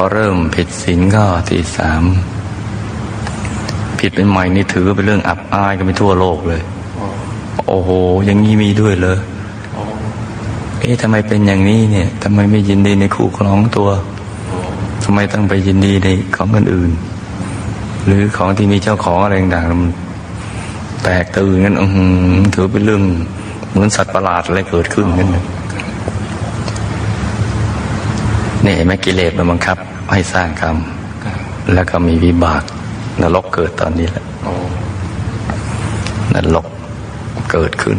พอเริ่มผิดศีลข้อที่สามผิดเป็นใหม่นี่ถือเป็นเรื่องอับอายกันไปทั่วโลกเลย โอ้โหอยังงี้มีด้วยเลยเอ๊ะทำไมเป็นอย่างนี้เนี่ยทำไมไม่ยินดีในคู่ครองตัวทำไมต้องไปยินดีในของคนอื่น หรือของที่มีเจ้าของอะไรต่างๆมันแตกตื่นกันอือถือเป็นเรื่องเหมือนสัตว์ประหลาดอะไรเกิดขึ้นกันเลย เนี่ยเห็นไหมกิเลสมันบังคับ ให้สร้างกรรม แล้วก็มีวิบากนรกเกิดตอนนี้แหละนรกเกิดขึ้น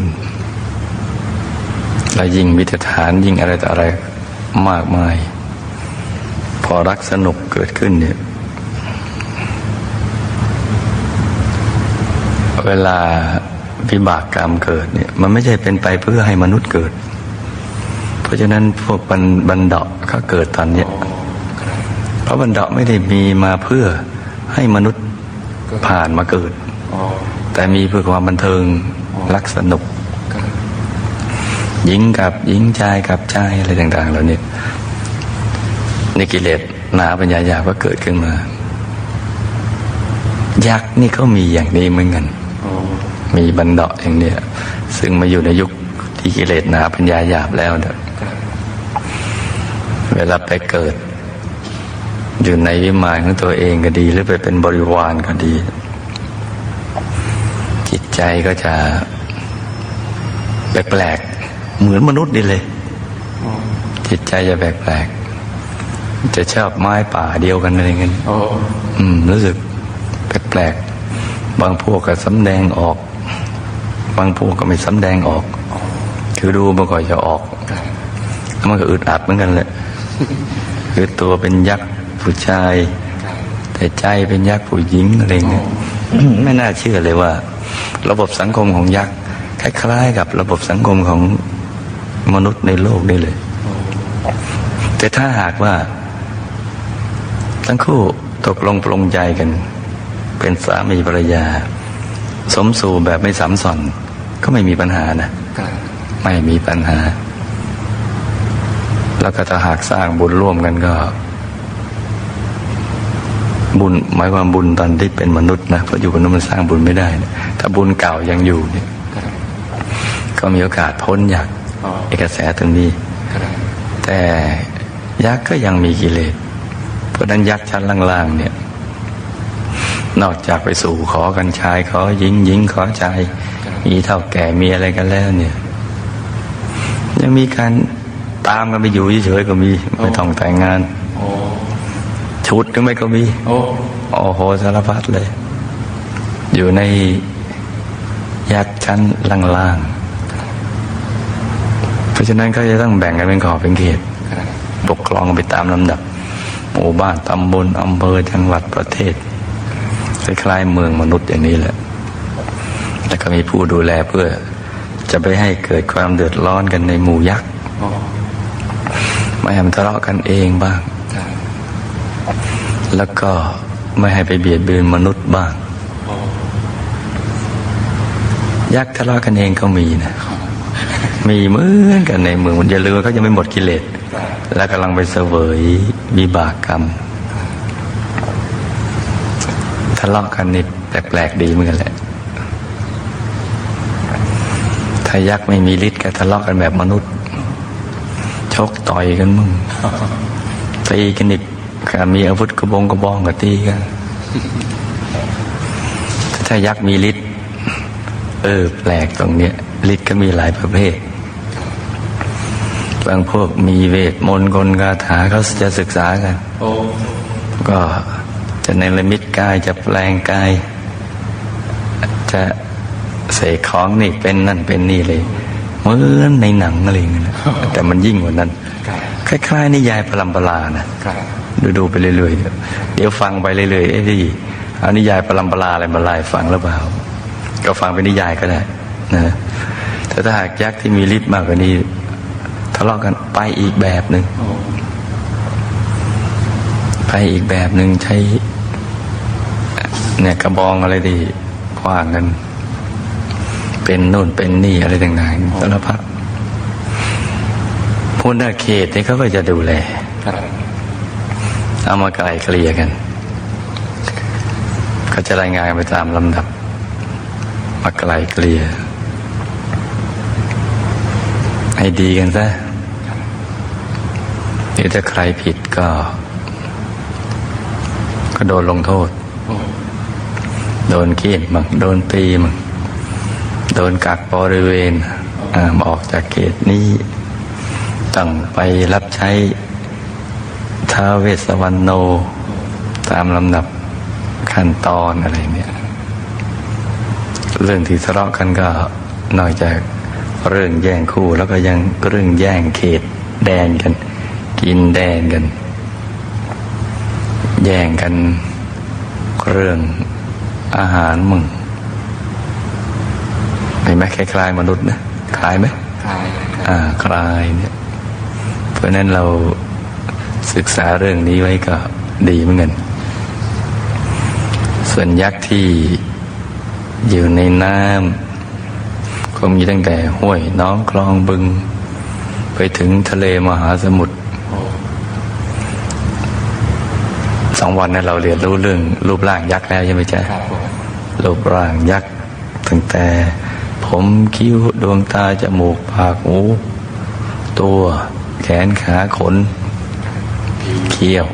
และยิ่งวิถฐานยิ่งอะไรต่ออะไรมากมาย พอรักสนุกเกิดขึ้นเนี่ย เวลาวิบากกรรมเกิดเนี่ย มันไม่ใช่เป็นไปเพื่อให้มนุษย์เกิด ราะฉะนั้นพวกบันบันดาเขาเกิดตอนเนี้ยเพราะบันดาไม่ได้มีมาเพื่อให้มนุษย์ผ่านมาเกิด แต่มีเพื่อความบันเทิงรักสนุกหญิงกับหญิงชายกับชายอะไรต่าง ๆ เหล่านี้ในกิเลสหนาปัญญาหยาบก็เกิดขึ้นมา ยักษ์นี่เขามีอย่างนี้เหมือนกันมีบันเดาะอย่างเนี้ยซึ่งมาอยู่ในยุคที่กิเลสหนาปัญญาหยาบแล้วเนี่ย เวลาไปเกิด อยู่ในวิมานของตัวเองก็ดี หรือไปเป็นบริวารก็ดี จิตใจก็จะแปลกๆเหมือนมนุษย์นี่เลย จิตใจจะแปลกๆจะชอบไม้ป่าเดียวกันอะไรเงี้ยอืม รู้สึกแปลกๆบางพวกก็สำแดงออก บางพวกก็ไม่สำแดงออก คือดูมันก็จะออกมันก็อึดอัดเหมือนกันแหละ คือตัวเป็นยักษ์ผู้ชาย แต่ใจเป็นยักษ์ผู้หญิงอะไรเงี้ยไม่น่าเชื่อเลยว่า ระบบสังคมของยักษ์คล้ายๆกับระบบสังคมของมนุษย์ในโลกนี่เลย แต่ถ้าหากว่า ทั้งคู่ตกลงปลงใจกัน เป็นสามีภรรยา สมสู่แบบไม่สัมสอนก็ไม่มีปัญหานะ ไม่มีปัญหา แล้วก็ถ้าหากสร้างบุญร่วมกันก็ บุญหมายความบุญตอนที่เป็นมนุษย์นะเพราะอยู่บนนั้นมันสร้างบุญไม่ได้นะถ้าบุญเก่ายังอยู่เนี่ยก็มีโอกาสพ้นจากเอกระแสตรงนี้แต่ยักษ์ก็ยังมีกิเลส เพราะฉะนั้นยักษ์ชั้นล่างๆเนี่ย นอกจากไปสู่ขอกันชายขอหญิงหญิงขอชายมีเท่าแก่มีอะไรกันแล้วเนี่ย ยังมีการ ตามกันไปอยู่เฉยๆก็มีไม่ต้องแต่งงานชุดก็ไม่ก็มีโอ้โอ้โหสารพัดเลย อยู่ในยักษ์ชั้นล่างๆเพราะฉะนั้นก็จะต้องแบ่งกันเป็นขอบเป็นเขตปกครองไปตามลำดับหมู่บ้านตำบลอำเภอจังหวัดประเทศคล้ายๆเมืองมนุษย์อย่างนี้แหละ แล้วก็มีผู้ดูแลเพื่อจะไปให้เกิดความเดือดร้อนกันในหมู่ยักษ์โอ้ ไม่ให้มันทะเลาะกันเองบ้าง แล้วก็ไม่ให้ไปเบียดเบียนมนุษย์บ้าง ยักษ์ทะเลาะกันเองก็มีนะ มีเหมือนกันในเมืองอย่าลืมว่าเขายังไม่หมดกิเลส และกำลังไปเสวยวิบากกรรม ทะเลาะกันนี่แปลกๆดีเหมือนกันแหละถ้ายักษ์ไม่มีฤทธิ์ก็ทะเลาะกันแบบมนุษย์ ชกต่อยกันมึงตีกันอีกก็มีอาวุธกระบองกระบองก็ตีกันถ้ายักษ์มีฤทธิ์เออ แปลกตรงเนี้ยฤทธิ์ก็มีหลายประเภทบางพวกมีเวทมนต์กลคาถาเขาจะศึกษากันก็จะในละมิตกายจะแปลงกาย จะเสกของนี่เป็นนั่นเป็นนี่เลย เหมือนในหนังอะไรอย่างเงี้ยนะแต่มันยิ่งกว่านั้น คล้ายๆนิยายพลัมปลานะครับดูดูๆไปเรื่อยๆเดี๋ยวเดี๋ยวฟังไปเรื่อยๆเอ๊ะที่เอานิยายปรัมปราอะไรมาไล่ฟังหรือเปล่า ก็ฟังเป็นนิยายก็ได้นะแต่ถ้าหากยักษ์ที่มีฤทธิ์มากกว่านี้ทะเลาะกันไปอีกแบบหนึ่งโอ้ไปอีกแบบหนึ่งใช้เนี่ยกระบองอะไรที่ขว้างกัน เป็นโน่นเป็นนี่อะไรต่างๆสารพัดผู้หน้าเขตนี่เขาก็จะดูแลเอามาไกลเกลี่ยกันก็จะรายงานไปตามลำดับมาไกลเกลี่ยให้ดีกันซะหรือถ้าใครผิดก็ ก็โดนลงโทษ โดนเกียดมั่งโดนตีมั่ง โดนกักบริเวณอ่ามออกจากเขตนี้ต้องไปรับใช้ท้าวเวสวรรณโน ตามลำดับขั้นตอนอะไรเนี่ยเรื่องที่ทะเลาะกันก็นอกจากเรื่องแย่งคู่แล้วก็ยังเรื่องแย่งเขตแดนกัน กินแดนกัน แย่งกันเรื่องอาหารมึง ห็นไหมคล้ายๆมนุษย์นะคล้ายไหมคลายอ่าคลายเนี่ยเพราะฉะนั้นเราศึกษาเรื่องนี้ไว้ก็ดีเหมือนกันส่วนยักษ์ที่อยู่ในน้ำก็มีตั้งแต่ห้วยหน้องคลองบึง ไปถึงทะเลมหาสมุทรสองวันนั้นเราเรียนรู้เรื่องรูปร่างยักษ์แล้วใช่ไหมจ๊ะครับผมรูปร่างยักษ์ตั้งแต่ ผมคิ้วดวงตาจมูกปากหู ตัว แขนขาขน เขี้ยว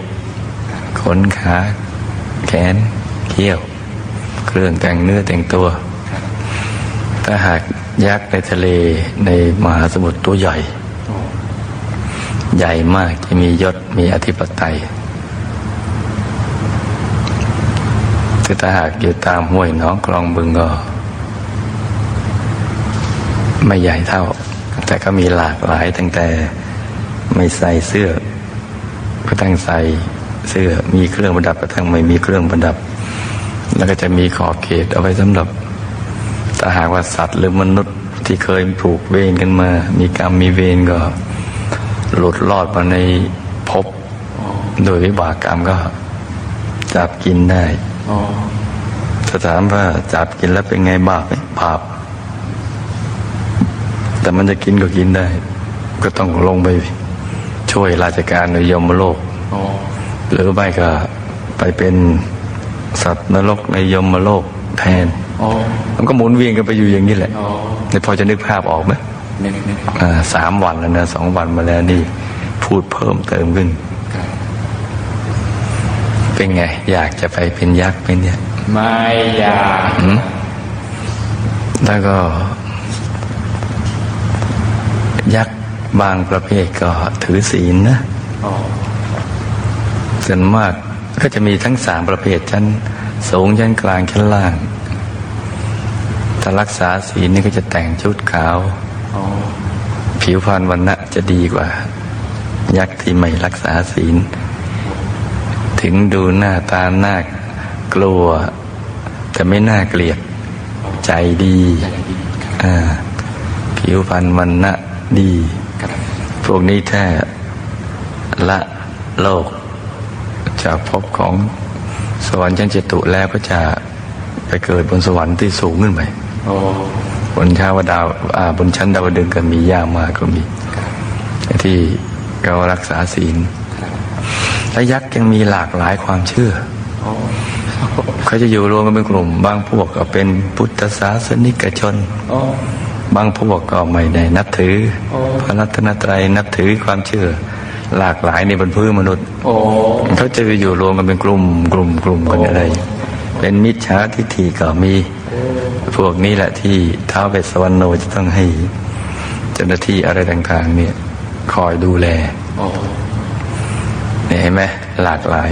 ขนขา แขนเขี้ยว เครื่องแต่งเนื้อแต่งตัว ถ้าหากยักษ์ในทะเลในมหาสมุทรตัวใหญ่ ใหญ่มากจะมียศมีอธิปไตยถ้าหากอยู่ตามห้วยน้องคลองบึงก็ ไม่ใหญ่เท่า แต่ก็มีหลากหลายตั้งแต่ไม่ใส่เสื้อก็ตั้งใส่เสื้อมีเครื่องประดับก็ทั้งไม่มีเครื่องประดับ แล้วก็จะมีขอบเขตเอาไว้สำหรับถ้าหากว่าสัตว์หรือมนุษย์ที่เคยผูกเวรกันมา มีกรรมมีเวรก็ หลุดรอดมาในภพโดยวิบากกรรมก็จับกินได้อ๋อถ้าถามว่าจับกินแล้วเป็นไงบาปไหมบาป แต่มันจะกินก็กินได้ ก็ต้องลงไปช่วยราชการในยมโลกอ๋อหรือไม่ก็ไปเป็นสัตว์นรกในยมโลกแทนอ๋อมันก็หมุนเวียนกันไปอยู่อย่างนี้แหละอ๋อนี่พอจะนึกภาพออกไหมนึกนึกอ่าสามวันแล้วนะสองวันมาแล้วนี่ พูดเพิ่มเติมขึ้นครับเป็นไง อยากจะไปเป็นยักษ์ไหมเนี่ย ไม่อยากหืมแล้วก็ ยักษ์บางประเภทก็ถือศีลนะอ๋อส่วนมากก็จะมีทั้งสามประเภทชั้นสูงชั้นกลางชั้นล่าง ถ้ารักษาศีลนี่ก็จะแต่งชุดขาวอ๋อผิวพรรณวันณะจะดีกว่า ยักษ์ที่ไม่รักษาศีล ถึงดูหน้าตาหน้ากลัว แต่ไม่น่าเกลียดใจดีใจดีครับอ่าผิวพรรณวันณะ ดีครับพวกนี้ถ้าละโลกจากภพของสวรรค์ชั้นจตุแล้วก็จะไปเกิดบนสวรรค์ที่สูงขึ้นไปอ๋อบนชาวดาวอ่าบนชั้นดาวดึงส์ก็มียากมากก็มี ที่เรารักษาศีลครับและยักษ์ยังมีหลากหลายความเชื่ออ๋อเขาจะอยู่รวมกันเป็นกลุ่ม บางพวกก็เป็นพุทธศาสนิกชนอ๋อ บางพวกก็ไม่ได้นับถือโอ้พระรัตนตรัยนับถือความเชื่อหลากหลายในบนพื้นมนุษย์โอ้เขาจะอยู่รวมกันเป็นกลุ่มกลุ่มกลุ่มกันอะไร เป็นมิจฉาทิฏฐิก็มี พวกนี้แหละที่ท้าวเวสสวรรณโนจะต้องให้เจ้าหน้าที่อะไรต่างๆ เนี่ย คอยดูแลโอ้เนี่ยเห็นไหมหลากหลาย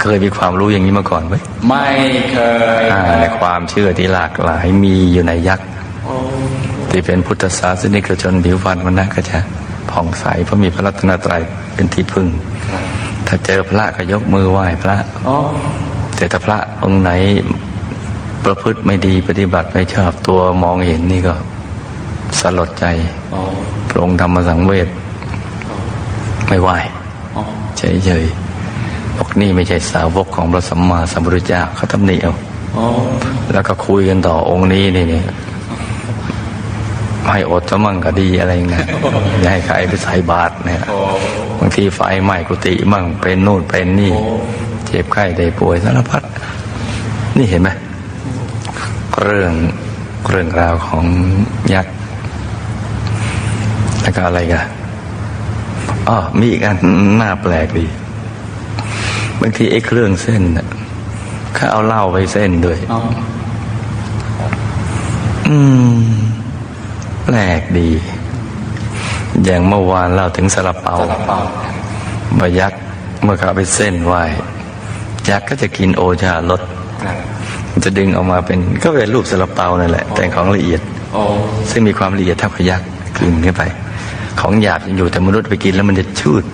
เคยมีความรู้อย่างนี้มาก่อนไหมไม่เคยอ่าในความเชื่อที่หลากหลายมีอยู่ในยักษ์โอ้ ที่เป็นพุทธศาสนิกชนผิวพรรณวันนะก็จะผ่องใสเพราะมีพระรัตนตรัยเป็นที่พึ่ง ถ้าเจอพระก็ยกมือไหว้พระอแต่ถ้าพระองค์ไหนประพฤติไม่ดีปฏิบัติไม่ชอบตัวมองเห็นนี่ก็สลดใจอ๋อพระองค์ธรรมสังเวชไม่ไหวเฉยๆบอกนี่ไม่ใช่สาวกของพระสัมมาสัมพุทธเจ้าเขาตำหนิเอาแล้วก็คุยกันต่อองค์นี้นี่ ให้อดจะมั่งก็ดีอะไรเงี้ยอย่าให้ใครไปใส่บาตรเนี่ยโอ้บางทีไฟไหม้กุฏิมั่งเป็นโน่นเป็นนี่ เจ็บไข้ได้ป่วยสารพัดนี่เห็นไหมเรื่องเรื่องราวของยักษ์แล้วก็อะไรกันอ๋อมีอีกอันน่าแปลกดีบางทีไอ้เครื่องเส้นน่ะเขาเอาเหล้าไปเส้นด้วยอ๋ออืม แปลกดี อย่างเมื่อวานเล่าถึงซาลาเปาซาลาเปาบายักษ์เมื่อเขาเอาไปเส้นไหวยักษ์ก็จะกินโอชารสครับมันจะดึงออกมาเป็นก็เป็นรูปซาลาเปานั่นแหละ แต่ของละเอียดโอ้ซึ่งมีความละเอียดเท่ากับยักษ์กินเข้าไป ของหยาบยังอยู่แต่มนุษย์ไปกินแล้วมันจะชืด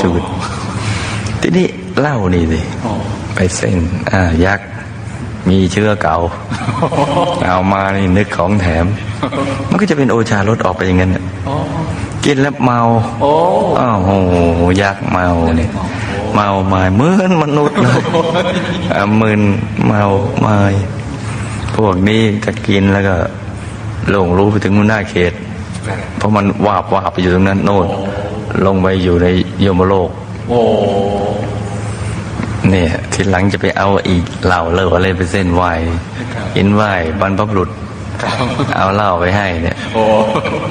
ชืดทีนี้เหล้านี่สิโอ้ไปเส้นอ่ายักษ์ มีเชื้อเก่า เอามานี่นึกของแถม มันก็จะเป็นโอชารสออกไปอย่างนั้นน่ะโอ้กินแล้วเมาโอ้อ้าวโหยักษ์เมาเนี่ยเมาไมาเหมือนมนุษย์เลยอะมึนเมาไมาพวกนี้จะกินแล้วก็หลงรู้ไปถึงมุนหน้าเขตครับเพราะมันวาบวาบไปอยู่ตรงนั้นโน่นลงไปอยู่ในโยมโลกโอ้ เนี่ยทีหลังจะไปเอาอีกเหล่าเลิกอะไรไปเส้นไหวกินไหวบรรพบุรุษครับเอาเหล้าไปให้เนี่ยโอ้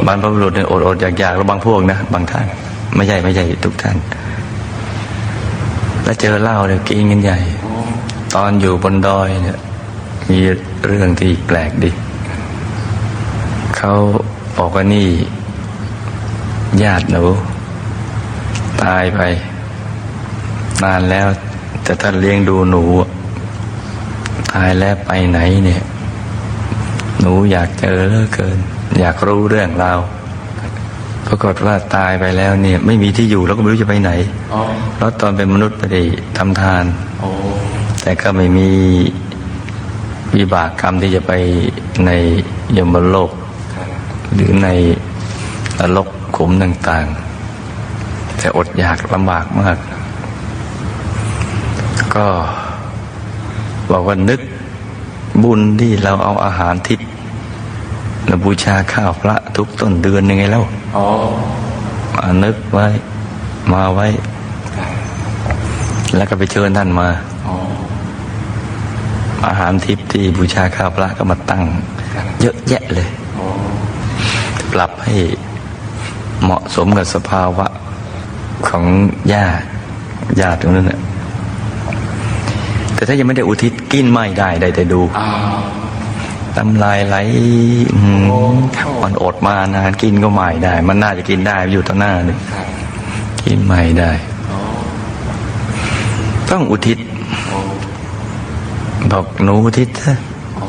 บรรพบุรุษเนี่ยอดอดอยากอยากๆแล้วบางพวกนะบางท่าน ไม่ใช่ไม่ใช่ทุกท่าน แล้วเจอเหล้าเนี่ยกินกันใหญ่ ตอนอยู่บนดอยเนี่ย มีเรื่องที่แปลกดีเขาบอกว่านี่ ญาติหนูตายไป นานแล้ว แต่ท่านเลี้ยงดูหนูตายแล้วไปไหนเนี่ย หนูอยากเจอเลือเกิน อยากรู้เรื่องราวปรากฏว่าตายไปแล้วเนี่ย ไม่มีที่อยู่แล้วก็ไม่รู้จะไปไหนโอ้เพราะตอนเป็นมนุษย์ไม่ได้ทำทานแต่ก็ไม่มีวิบากกรรมที่จะไปในยมโลก หรือในนรกขุมต่างๆ แต่อดอยากลำบากมาก ก็บอกว่านึกบุญที่เราเอาอาหารทิศและบูชาข้าวพระทุกต้นเดือนยังไงแล้วโอ้มานึกไว้ มาไว้ครับแล้วก็ไปเชิญท่านมาโอ้อาหารทิพย์ที่บูชาข้าวพระก็มาตั้งครับเยอะแยะเลยโอ้ปรับให้เหมาะสมกับสภาวะของญาติญาติตรงนั้นน่ะ แต่ถ้ายังไม่ได้อุทิศกินไม่ได้ได้แต่ดูอ้าวตำลายไหลอื้อหือมันอดมานานกินก็ไม่ได้ มันน่าจะกินได้อยู่ต่อหน้านี่ครับกินไม่ได้โอ้ต้องอุทิศโอ้บอกหนูอุทิศเถอะโอ้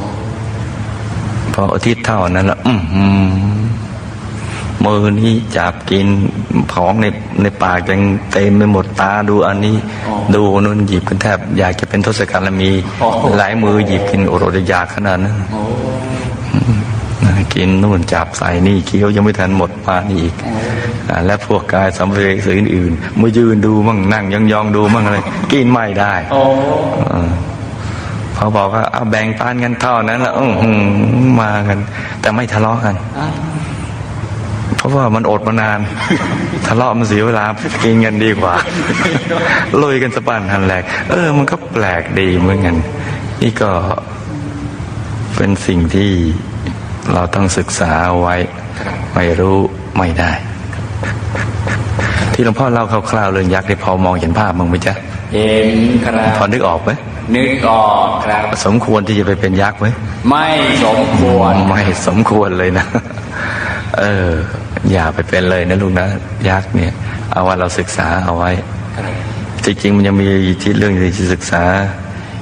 พออุทิศเท่านั้นละอือหือมือนี้จับกินของในในปากยังเต็มไปหมด ตาดูอันนี้ ดูนู่นหยิบกันแทบ อยากจะเป็นทศกัณฐ์ละมีหลายมือหยิบกินโอรสอยากขนาดนั้นโอ้นะกินนู่นจับใส่นี่เคี้ยวยังไม่ทันหมดปานี่อีกอ่าและพวกกายสัมภเวสีอื่นๆมายืนดูมั่งนั่งยองๆดูมั่งอะไรกินไม่ได้โอ้เออพอบอกว่าเอาแบ่งปันกันเท่านั้นละอื้อหือมากัน แต่ไม่ทะเลาะกันอ้าว เพราะว่ามันอดมานาน ทะเลาะมันเสียเวลากินกันดีกว่าลุยกันสะปันหันแหลก เออ มันก็แปลกดีเหมือนกัน นี่ก็เป็นสิ่งที่เราต้องศึกษาเอาไว้ ไม่รู้ไม่ได้ ที่หลวงพ่อเล่าคร่าวๆเรื่องยักษ์ได้พอมองเห็นภาพมั้งไหมจ๊ะเห็นครับพอนึกออกไหมนึกออกครับ สมควรที่จะไปเป็นยักษ์ไหมไม่สมควร ไม่สมควรเลยนะ เออ อย่าไปเป็นเลยนะลูกนะยักษ์เนี่ย เอาว่าเราศึกษาเอาไว้ครับจริงๆมันยังมีที่เรื่องที่ศึกษา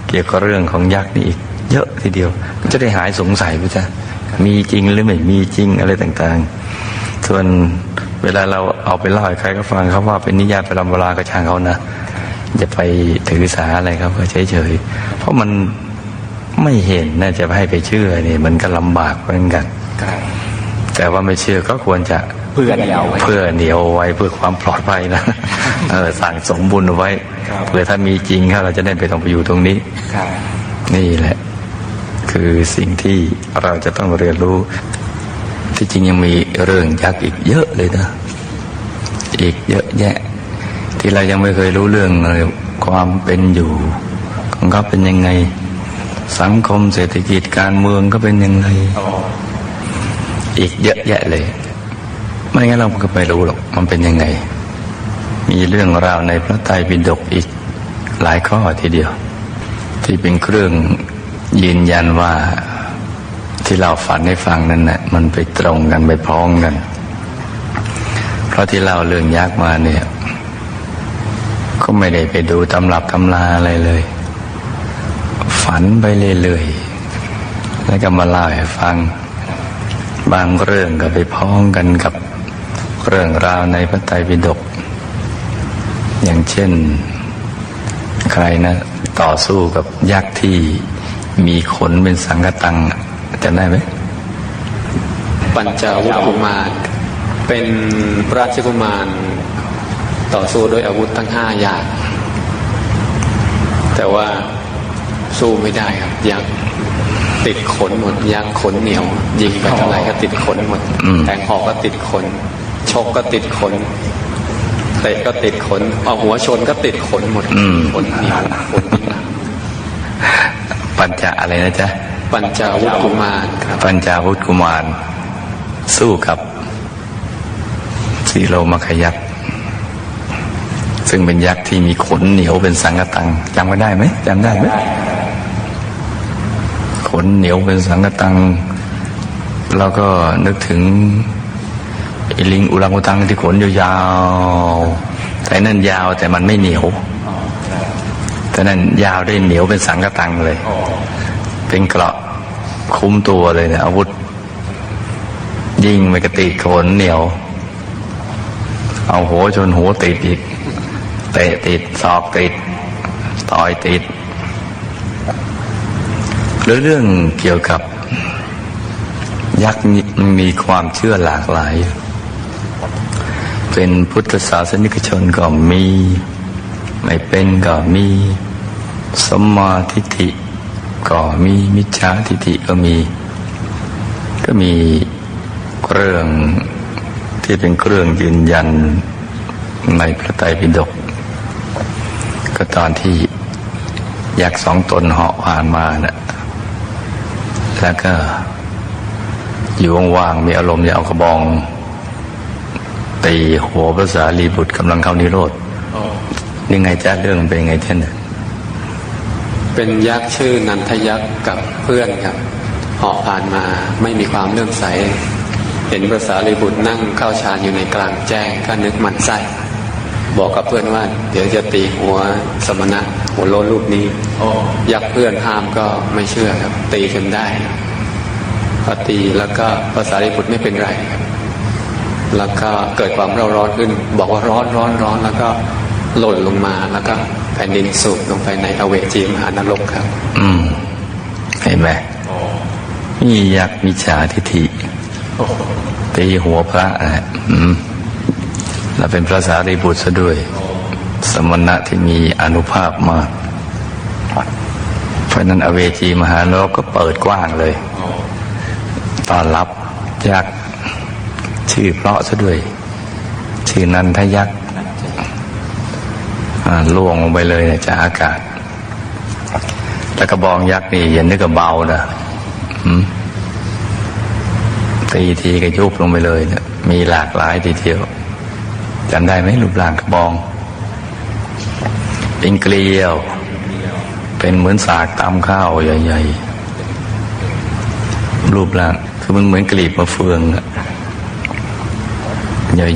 เกี่ยวกับเรื่องของยักษ์นี่อีก เยอะทีเดียวจะได้หายสงสัยไปจ้ะมีจริงหรือไม่มีจริงอะไรต่างๆ ส่วนเวลาเราเอาไปเล่าให้ใครก็ฟังเขาว่าเป็นนิยายประลำเวลาก็ช่างเขานะอย่าไปถือสาอะไรครับก็เฉยๆเพราะมันไม่เห็นน่าจะให้ไปเชื่อเนี่ยมันก็ลำบากเหมือนกัน แต่ว่าไม่เชื่อก็ควรจะเพื่อนเอาไว้เพื่อเหนียวไว้เพื่อความปลอดภัยนะเออสั่งสมบุญเอาไว้ครับเพื่อถ้ามีจริงเราจะได้ไปต้องไปอยู่ตรงนี้ครับนี่แหละ คือสิ่งที่เราจะต้องเรียนรู้ ที่จริงยังมีเรื่องยักษ์อีกเยอะเลยนะอีกเยอะแยะ ที่เรายังไม่เคยรู้เรื่องเลยความเป็นอยู่ของเขาเป็นยังไง สังคมเศรษฐกิจการเมืองก็เป็นยังไง อีกเยอะแยะเลย ไม่งั้นเราก็ไม่รู้หรอกมันเป็นยังไง มีเรื่องราวในพระไตรปิฎกอีกหลายข้อทีเดียว ที่เป็นเครื่องยืนยันว่าที่เราฝันให้ฟังนั้นนะ่ะมันไปตรงกันไปพ้องกัน เพราะที่เราเรื่องยักษ์มาเนี่ย ก็ไม่ได้ไปดูตำรับตำราอะไรเลย ฝันไปเรื่อยๆแล้วก็มาเล่าให้ฟัง บางเรื่องก็ไปพ้องกันกับเรื่องราวในพระไตรปิฎกอย่างเช่น ใครนะ ต่อสู้กับยักษ์ที่มีขนเป็นสังกตังอะได้ไหมปัญจาวุธกุมารเป็นราชกุมารต่อสู้ด้วยอาวุธทั้งห้าอย่าง แต่ว่าสู้ไม่ได้ครับยักษ์ ติดขนหมดยักษ์ขนเหนียว ยิงไปเท่าไหร่ก็ติดขนหมดอืมแทงหอกก็ติดขน ชกก็ติดขนเตะก็ติดขนเอาหัวชนก็ติดขนหมดอืมขนเหนียวขนหนักปัญจอะไรนะจ๊ะปัญจาวุธกุมารครับปัญจาวุธกุมาร สู้กับสีโลมขยักษ์ซึ่งเป็นยักษ์ที่มีขนเหนียวเป็นสังกตังจำกันได้ไหมจำได้ไหม ขนเหนียวเป็นสังกตัง แล้วก็นึกถึงลิงอุรังอุตังที่ขนยาวๆแต่นั่นยาวแต่มันไม่เหนียว แต่นั่นยาวได้เหนียวเป็นสังกตังเลย เป็นเกราะคุ้มตัวเลยเนี่ยอาวุธ ยิงไปกระติดขนเหนียว เอาหัวชนหัวติดอีกเตะติดศอกติดต่อยติด หรือเรื่องเกี่ยวกับยักษ์มีความเชื่อหลากหลาย เป็นพุทธศาสนิกชนก็มี ไม่เป็นก็มีสมมาทิฏฐิก็มีมิจฉาทิฏฐิก็มี ก็มีเรื่องที่เป็นเครื่องยืนยันในพระไตรปิฎกก็ตอนที่ยักษ์สองตนเหาะผ่านมานะ่ะ แล้วก็ อยู่ว่างๆมีอารมณ์จะเอากระบองตีหัวภาษาลีบุตรกำลังเข้านิโรธนี่ไงจ้าเรื่องมันเป็นยังไงเช่นน่ะเป็นยักษ์ชื่อนันทยักษ์กับเพื่อนครับเหาะผ่านมาไม่มีความเลื่อมใส เห็นภาษาลีบุตรนั่งเข้าฌานอยู่ในกลางแจ้งก็นึกหมันไส้บอกกับเพื่อนว่า เดี๋ยวจะตีหัวสมณะ หัวโลนรูปนี้ยักษ์เพื่อนห้ามก็ไม่เชื่อครับ ตีจนได้ครับพอตีแล้วก็ภาษาลีบุตรไม่เป็นไรครับ แล้วก็เกิดความเร่าร้อนขึ้น บอกว่าร้อนร้อนร้อนแล้วก็หล่นลงมาแล้วก็แผ่นดินสูบลงไปในอเวจีมหานรกครับ อืมเห็นไหมมียักษ์มิจฉาทิฏฐิตีหัวพระนะอืมแล้วเป็นพระสารีบุตรซะด้วย สมณะที่มีอนุภาพมาก เพราะนั้นอเวจีมหานรกก็เปิดกว้างเลยต้อนรับยักษ์ชื่อเพราะซะด้วย ชื่อนันทยักษ์ล่วงลงไปเลยเนี่ยจากอากาศ แล้วกระบองยักษ์นี่อย่านึกว่าเบานะตีทีก็ยุบลงไปเลยนี่ยมีหลากหลายทีเดียวจำได้ไหมรูปร่างกระบอง เป็นเกลียว เป็นเหมือนสากตำข้าวใหญ่ๆ รูปร่างคือมันเหมือนกลีบมะเฟือง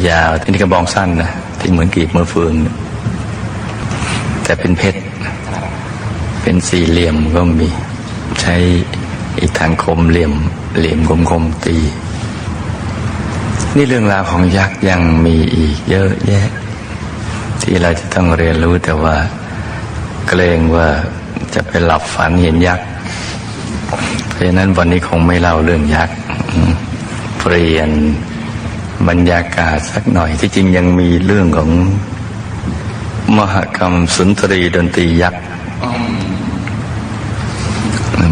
ยาวๆที่นี่กระบองสั้นนะที่เหมือนกลีบมะเฟือง แต่เป็นเพชร เป็นสี่เหลี่ยมก็มี ใช้อีกทางคมเหลี่ยม เหลี่ยมคมๆตี นี่เรื่องราวของยักษ์ยังมีอีกเยอะแยะ ที่เราจะต้องเรียนรู้แต่ว่าเกรงว่าจะไปหลับฝันเห็นยักษ์ เพราะฉะนั้นวันนี้คงไม่เล่าเรื่องยักษ์เปลี่ยนบรรยากาศสักหน่อยที่จริงยังมีเรื่องของมหกรรมสุนทรีดนตรียักษ์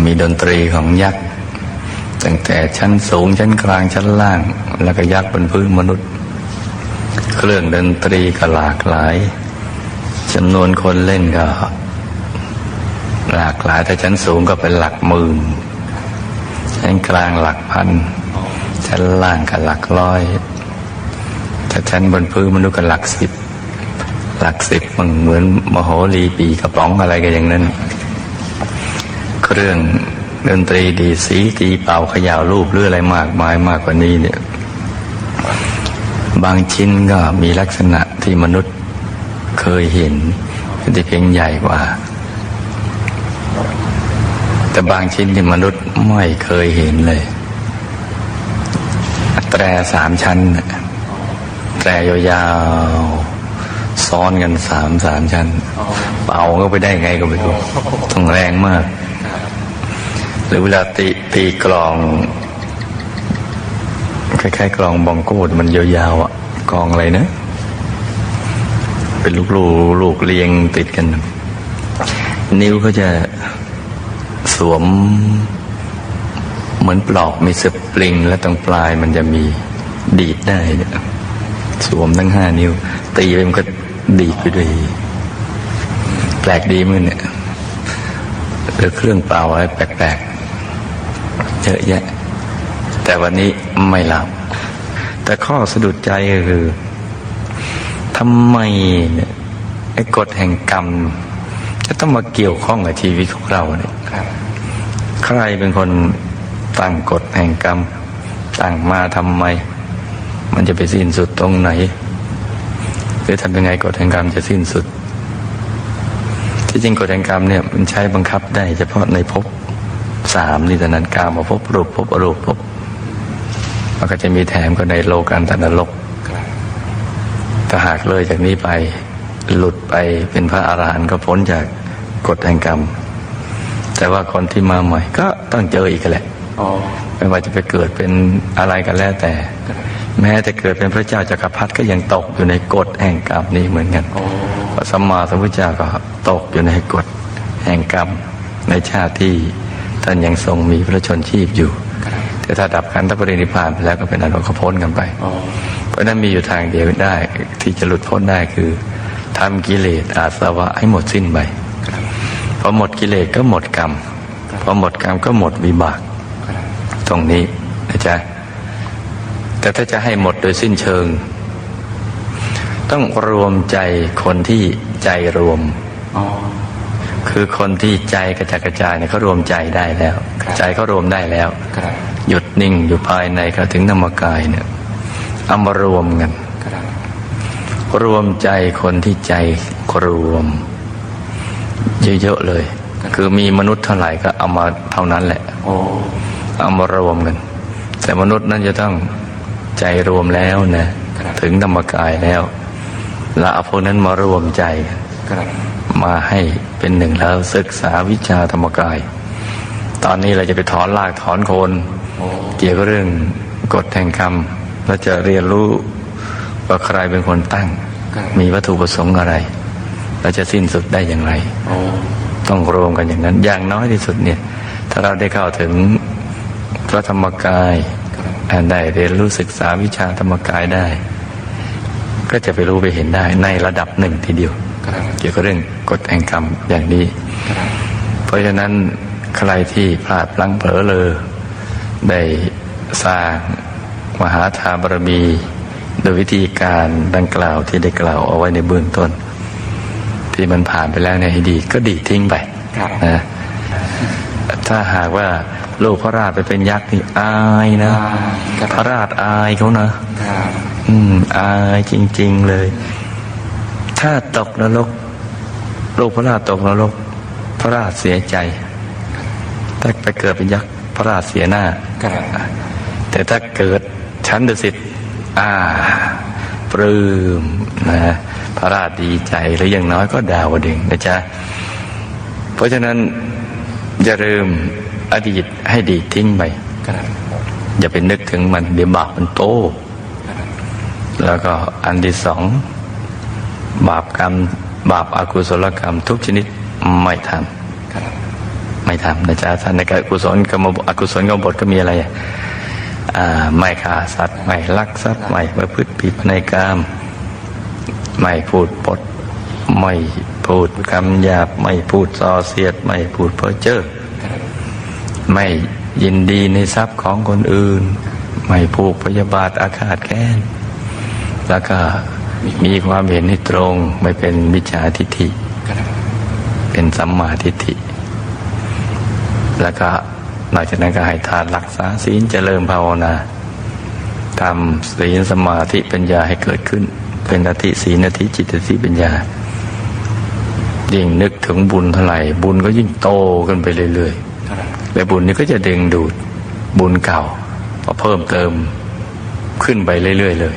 มีดนตรีของยักษ์ตั้งแต่ชั้นสูงชั้นกลางชั้นล่าง แล้วก็ยักษ์บนพื้นมนุษย์ เครื่องดนตรีก็หลากหลายจำนวนคนเล่นก็ หลากหลายถ้าชั้นสูงก็เป็นหลักหมื่นชั้นกลางหลักพัน ชั้นล่างก็หลักร้อยถ้าชั้นบนพื้นมนุษย์ก็หลักสิบหลักสิบมันเหมือนมโหรีปีกระป๋องอะไรกันอย่างนั้น เครื่องดนตรีดีสีตีเป่าขย่ารูปหรืออะไรมากมายมากกว่านี้เนี่ย บางชิ้นก็มีลักษณะที่มนุษย์เคยเห็นแต่เพียงใหญ่กว่า แต่บางชิ้นที่มนุษย์ไม่เคยเห็นเลย แตรสามชั้น แตรยาวๆซ้อนกันสามสามชั้น เป่าก็ไปได้ไงก็ไม่รู้ต้องแรงมาก หรือเวลาตีตีกลอง คล้ายๆกลองบองโก้มันยาวๆอะกลองอะไรนะ เป็นลูกลูลูกเรียงติดกัน นิ้วเขาจะสวม เหมือนปลอกมีสปริง และตรงปลายมันจะมีดีดได้สวมทั้งห้านิ้ว ตีไปมันก็ดีดไปด้วยแปลกดีมั้งเนี่ยหรือเครื่องเปล่าอะไรแปลกๆเยอะแยะ แต่วันนี้ ไม่หลับ แต่ข้อสะดุดใจก็คือทำไมเนี่ยไอ้กฎแห่งกรรม จะต้องมาเกี่ยวข้องกับชีวิตของเราเนี่ยครับใครเป็นคนตั้งกฎแห่งกรรมตั้งมาทำไม มันจะไปสิ้นสุดตรงไหนหรือทำยังไงกฎแห่งกรรมจะสิ้นสุด ที่จริงกฎแห่งกรรมเนี่ยมันใช้บังคับได้เฉพาะในภพสามนี่แต่นั้นกามาภพรูปภพอรูปภพ มันก็จะมีแถมก็ในโลกันตนรกครับถ้าหากเลยจากนี้ไปหลุดไปเป็นพระอาหารหันต์ก็พ้นจากกฎแห่งกรรม แต่ว่าคนที่มาใหม่ก็ต้องเจออีกแหละอ๋อไม่ว่าจะไปเกิดเป็นอะไรกันแล้วแต่ แม้แต่เกิดเป็นพระเจ้าจักรพรรดิก็ยังตกอยู่ในกฎแห่งกรรมนี้เหมือนกันอ๋อพระสัมมาสัมพุทธเจ้าก็ตกอยู่ในกฎแห่งกรรมในชาติที่ท่านยังทรงมีพระชนชีพอยู่ครับ แต่ถ้าดับขันธปรินิพพานไปแล้วก็เป็นอนุขพ้นกันไปอ๋อเพราะฉะนั้นมีอยู่ทางเดียวได้ ที่จะหลุดพ้นได้คือทำกิเลสอาสวะให้หมดสิ้นไปครับพอหมดกิเลสก็หมดกรรมพอหมดกรรมก็หมดวิบากครับตรงนี้นะจ๊ะแต่ถ้าจะให้หมดโดยสิ้นเชิง ต้องรวมใจคนที่ใจรวมอ๋อคือคนที่ใจกระจัดกระจายเนี่ยเขารวมใจได้แล้วครับใจเขารวมได้แล้วครับ หยุดนิ่งอยู่ภายในเขาถึงธรรมกายเนี่ยเอามารวมกันรวมใจคนที่ใจรวม เยอะๆเลย คือมีมนุษย์เท่าไหร่ก็เอามาเท่านั้นแหละเอามารวมกัน แต่มนุษย์นั้นจะต้องใจรวมแล้วนะถึงธรรมกายแล้วแล้วเอาพวกนั้นมารวมใจมาให้เป็นหนึ่งแล้วศึกษาวิชาธรรมกาย ตอนนี้เราจะไปถอนรากถอนโคน เกี่ยวกับเรื่องกฎแห่งกรรมเราจะเรียนรู้ว่าใครเป็นคนตั้งครับมีวัตถุประสงค์อะไรเราจะสิ้นสุดได้อย่างไรโอ้ต้องรวมกันอย่างนั้น อย่างน้อยที่สุดเนี่ย ถ้าเราได้เข้าถึงพระธรรมกายครับอ่าได้เรียนรู้ศึกษาวิชาธรรมกายได้ ก็จะไปรู้ไปเห็นได้ในระดับหนึ่งทีเดียวครับเกี่ยวกับเรื่องกฎแห่งกรรมอย่างนี้ครับเพราะฉะนั้นใครที่พลาดพลั้งเผลอเลอ ได้สร้างมหาทานบารมี โดยวิธีการดังกล่าวที่ได้กล่าวเอาไว้ในเบื้องต้น ที่มันผ่านไปแล้วในยให้ดีก็ดีดทิ้งไปครับนะถ้าหากว่าลูกพระราชไปเป็นยักษ์นี่อายนะครับพระราชอายเขานะครับอืมอายจริง ๆเลย ถ้าตกนรกลูกพระราชตกนรก พระราชเสียใจถ้าไปเกิดเป็นยักษ์พ ระราชเสียหน้าครับแต่ถ้าเกิดชั้นดุสิตอ่า ปลื้มนะพระราชดีใจหรืออย่างน้อยก็ดาวดึงส์นะจ๊ะ เพราะฉะนั้นอย่าลืมอดีตให้ดีดทิ้งไปครับอย่าไปนึกถึงมันเดี๋ยวบาปมันโตครับแล้วก็อันที่สอง บาปกรรม บาปอากุศลกรรมทุกชนิดไม่ทำ ครับไม่ทำนะจ๊ะท่านในการกุศลกรรมอกุศลกรรมบทก็มีอะไรอ่าไม่ฆ่าสัตว์ไม่ลักทรัพย์ไม่ประพฤติผิดในกรรมไม่พูดปด ไม่พูดคำหยาบ ไม่พูดส่อเสียด ไม่พูดเพ้อเจ้อไม่ยินดีในทรัพย์ของคนอื่น ไม่ผูกพยาบาทอาฆาตแค้นแล้วก็มีความเห็นที่ตรง ไม่เป็นมิจฉาทิฏฐิ เป็นสัมมาทิฏฐิ แล้วก็หลังจากนั้นก็ให้ทานรักษาศีลเจริญภาวนาทำศีลสมาธิปัญญาให้เกิดขึ้น เป็นอธิศีลอธิจิตอธิปัญญา ยิ่งนึกถึงบุญเท่าไหร่ บุญก็ยิ่งโตขึ้นไปเรื่อยๆและบุญนี้ก็จะดึงดูดบุญเก่ามาเพิ่มเติมขึ้นไปเรื่อยๆเลย